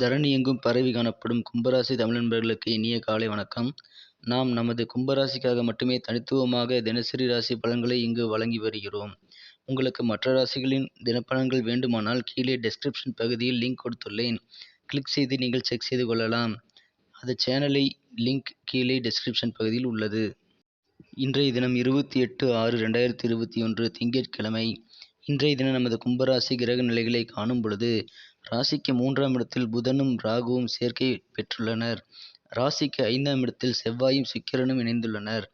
தரணி எங்கும் பரவி காணப்படும் கும்பராசி தமிழ் நண்பர்களுக்கு இனிய காலை வணக்கம். நாம் நமது கும்பராசிக்காக மட்டுமே தனித்துவமாக தினசரி ராசி பலன்களை இங்கு வழங்கி வருகிறோம். உங்களுக்கு மற்ற ராசிகளின் தினப்பலன்கள் வேண்டுமானால் கீழே டெஸ்கிரிப்ஷன் பகுதியில் லிங்க் கொடுத்துள்ளேன். கிளிக் செய்து நீங்கள் செக் செய்து கொள்ளலாம். அது சேனலை லிங்க் கீழே டெஸ்கிரிப்ஷன் பகுதியில் உள்ளது. இன்றைய தினம் இருபத்தி எட்டு ஆறு ரெண்டாயிரத்தி இருபத்தி ஒன்று திங்கட்கிழமை. இன்றைய தினம் நமது கும்பராசி கிரக நிலைகளை காணும் பொழுது ராசிக்கு மூன்றாம் இடத்தில் புதனும் ராகுவும் சேர்க்கை பெற்றுள்ளனர். ராசிக்கு ஐந்தாம் இடத்தில் செவ்வாயும் சுக்கிரனும் இணைந்துள்ளனர்.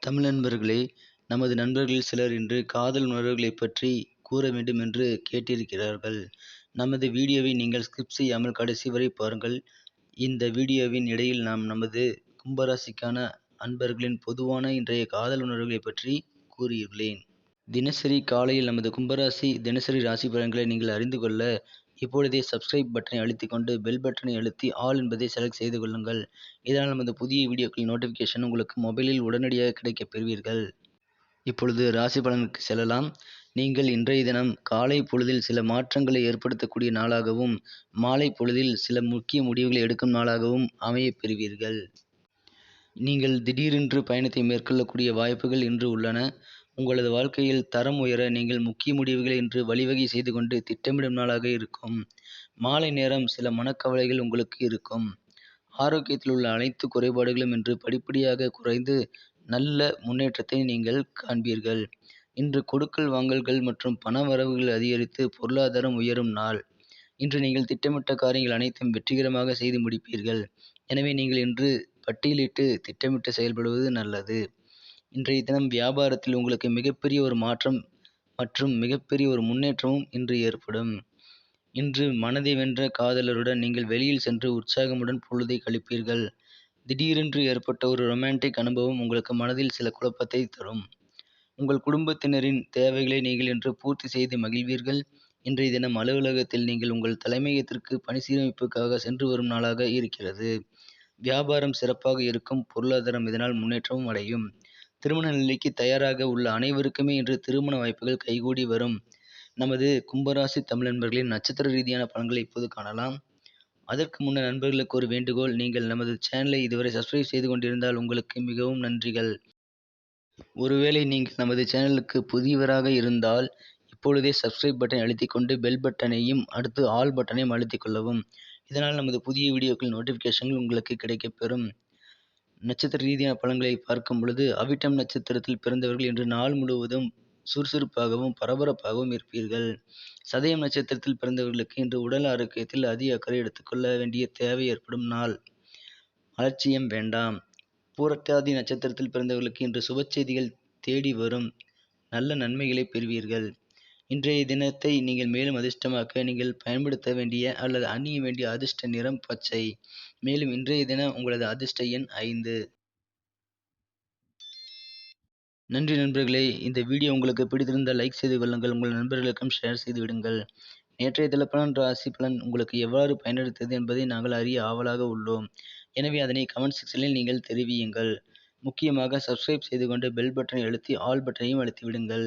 தமிழ் நண்பர்களே நமது நண்பர்களில் சிலர் இன்று காதல் உணர்வுகளை பற்றி கூற வேண்டும் என்று கேட்டிருக்கிறார்கள். நமது வீடியோவை நீங்கள் ஸ்கிப் செய்யாமல் கடைசி வரை பாருங்கள். இந்த வீடியோவின் இடையில் நாம் நமது கும்பராசிக்கான அன்பர்களின் பொதுவான இன்றைய காதல் உணர்வுகளை பற்றி கூறியுள்ளேன். தினசரி காலையில் நமது கும்பராசி தினசரி ராசி பலன்களை நீங்கள் அறிந்து கொள்ள இப்பொழுதே சப்ஸ்கிரைப் பட்டனை அழுத்திக் கொண்டு பெல் பட்டனை அழுத்தி ஆல் என்பதை செலக்ட் செய்து கொள்ளுங்கள். இதனால் நமது புதிய வீடியோக்கள் நோட்டிஃபிகேஷன் உங்களுக்கு மொபைலில் உடனடியாக கிடைக்கப் பெறுவீர்கள். இப்பொழுது ராசி பலனுக்கு செல்லலாம். நீங்கள் இன்றைய தினம் காலை பொழுதில் சில மாற்றங்களை ஏற்படுத்தக்கூடிய நாளாகவும் மாலை பொழுதில் சில முக்கிய முடிவுகளை எடுக்கும் நாளாகவும் அமையப் பெறுவீர்கள். நீங்கள் திடீரென்று பயணத்தை மேற்கொள்ளக்கூடிய வாய்ப்புகள் இன்று உள்ளன. உங்களது வாழ்க்கையில் தரம் உயர நீங்கள் முக்கிய முடிவுகளை இன்று வழிவகை செய்து கொண்டு திட்டமிடும் நாளாக இருக்கும். மாலை நேரம் சில மனக்கவலைகள் உங்களுக்கு இருக்கும். ஆரோக்கியத்தில் உள்ள அனைத்து குறைபாடுகளும் இன்று படிப்படியாக குறைந்து நல்ல முன்னேற்றத்தை நீங்கள் காண்பீர்கள். இன்று கொடுக்கல் வாங்கல்கள் மற்றும் பண வரவுகள் அதிகரித்து பொருளாதாரம் உயரும் நாள். இன்று நீங்கள் திட்டமிட்ட காரியங்கள் அனைத்தும் வெற்றிகரமாக செய்து முடிப்பீர்கள். எனவே நீங்கள் இன்று பட்டியலிட்டு திட்டமிட்டு செயல்படுவது நல்லது. இன்றைய தினம் வியாபாரத்தில் உங்களுக்கு மிகப்பெரிய ஒரு மாற்றம் மற்றும் மிகப்பெரிய ஒரு முன்னேற்றமும் இன்று ஏற்படும். இன்று மனதை வென்ற காதலருடன் நீங்கள் வெளியில் சென்று உற்சாகமுடன் பொழுதை கழிப்பீர்கள். திடீரென்று ஏற்பட்ட ஒரு ரொமான்டிக் அனுபவம் உங்களுக்கு மனதில் சில குழப்பத்தை தரும். உங்கள் குடும்பத்தினரின் தேவைகளை நீங்கள் இன்று பூர்த்தி செய்து மகிழ்வீர்கள். இன்றைய தினம் அலுவலகத்தில் நீங்கள் உங்கள் தலைமையகத்திற்கு பணி சீரமைப்புக்காக சென்று வரும் நாளாக இருக்கிறது. வியாபாரம் சிறப்பாக இருக்கும் பொருளாதாரம் இதனால் முன்னேற்றமும் அடையும். திருமண நிலைக்கு தயாராக உள்ள அனைவருக்குமே இன்று திருமண வாய்ப்புகள் கைகூடி வரும். நமது கும்பராசி தமிழ் நண்பர்களின் நட்சத்திர ரீதியான பலன்களை இப்போது காணலாம். அதற்கு முன்னர் நண்பர்களுக்கு ஒரு வேண்டுகோள் நீங்கள் நமது சேனலை இதுவரை சப்ஸ்கிரைப் செய்து கொண்டிருந்தால் உங்களுக்கு மிகவும் நன்றிகள். ஒருவேளை நீங்கள் நமது சேனலுக்கு புதியவராக இருந்தால் இப்பொழுதே சப்ஸ்கிரைப் பட்டனை அழுத்திக் கொண்டு பெல் பட்டனையும் அடுத்து ஆல் பட்டனையும் அழுத்திக் கொள்ளவும். இதனால் நமது புதிய வீடியோக்கள் நோட்டிஃபிகேஷன்கள் உங்களுக்கு கிடைக்கப்பெறும் நட்சத்திர ரீதியான பலன்களை பார்க்கும் பொழுது அவிட்டம் நட்சத்திரத்தில் பிறந்தவர்கள் இன்று நாள் முழுவதும் சுறுசுறுப்பாகவும் பரபரப்பாகவும் இருப்பீர்கள். சதயம் நட்சத்திரத்தில் பிறந்தவர்களுக்கு இன்று உடல் ஆரோக்கியத்தில் அதிக அக்கறை எடுத்துக்கொள்ள வேண்டிய தேவை ஏற்படும் நாள். அலட்சியம் வேண்டாம். பூரட்டாதி நட்சத்திரத்தில் பிறந்தவர்களுக்கு இன்று சுப செய்திகள் தேடி வரும் நல்ல நன்மைகளை பெறுவீர்கள். இன்றைய தினத்தை நீங்கள் மேலும் அதிர்ஷ்டமாக்க நீங்கள் பயன்படுத்த வேண்டிய அல்லது அணிய வேண்டிய அதிர்ஷ்ட நிறம் பச்சை. மேலும் இன்றைய தினம் உங்களது அதிர்ஷ்ட எண் ஐந்து. நன்றி நண்பர்களே இந்த வீடியோ உங்களுக்கு பிடித்திருந்தால் லைக் செய்து கொள்ளுங்கள் உங்கள் நண்பர்களுக்கும் ஷேர் செய்து விடுங்கள். நேற்றைய திலப்பலன் ராசி பலன் உங்களுக்கு எவ்வாறு பயனளித்தது என்பதை நாங்கள் அறிய ஆவலாக உள்ளோம். எனவே அதனை கமெண்ட் செக்ஷனில் நீங்கள் தெரிவியுங்கள். முக்கியமாக சப்ஸ்கிரைப் செய்து கொண்டு பெல் பட்டனை அழுத்தி ஆல் பட்டனையும் அழுத்தி விடுங்கள்.